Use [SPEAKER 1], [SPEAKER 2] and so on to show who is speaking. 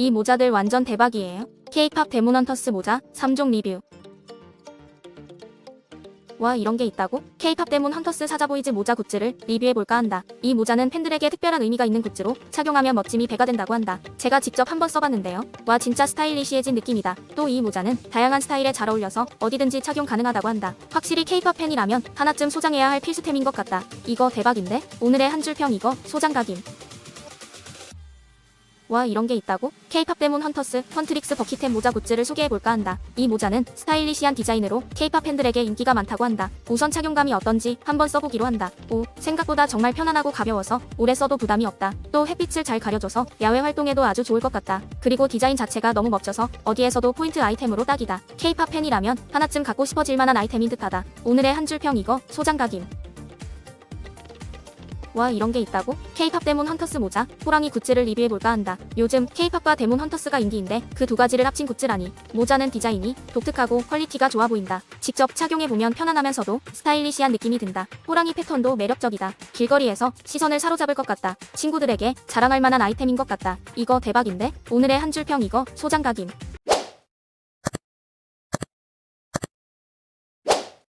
[SPEAKER 1] 이 모자들 완전 대박이에요. K-팝 데몬헌터스 모자 3종 리뷰. 와 이런 게 있다고? K-팝 데몬 헌터스 사자보이즈 모자 굿즈를 리뷰해볼까 한다. 이 모자는 팬들에게 특별한 의미가 있는 굿즈로 착용하면 멋짐이 배가 된다고 한다. 제가 직접 한번 써봤는데요. 와 진짜 스타일리시해진 느낌이다. 또 이 모자는 다양한 스타일에 잘 어울려서 어디든지 착용 가능하다고 한다. 확실히 K-팝 팬이라면 하나쯤 소장해야 할 필수템인 것 같다. 이거 대박인데? 오늘의 한 줄 평 이거 소장 각임. 와 이런 게 있다고? K-팝 데몬 헌터스 헌트릭스 버킷템 모자 굿즈를 소개해볼까 한다. 이 모자는 스타일리시한 디자인으로 K-팝 팬들에게 인기가 많다고 한다. 우선 착용감이 어떤지 한번 써보기로 한다. 오, 생각보다 정말 편안하고 가벼워서 오래 써도 부담이 없다. 또 햇빛을 잘 가려줘서 야외 활동에도 아주 좋을 것 같다. 그리고 디자인 자체가 너무 멋져서 어디에서도 포인트 아이템으로 딱이다. K-팝 팬이라면 하나쯤 갖고 싶어질 만한 아이템인 듯하다. 오늘의 한 줄 평 이거 소장각임. 와 이런 게 있다고? K-팝 데몬 헌터스 모자, 호랑이 굿즈를 리뷰해볼까 한다. 요즘 K-팝과 데몬 헌터스가 인기인데 그 두 가지를 합친 굿즈라니. 모자는 디자인이 독특하고 퀄리티가 좋아 보인다. 직접 착용해보면 편안하면서도 스타일리시한 느낌이 든다. 호랑이 패턴도 매력적이다. 길거리에서 시선을 사로잡을 것 같다. 친구들에게 자랑할 만한 아이템인 것 같다. 이거 대박인데? 오늘의 한 줄 평 이거 소장각임.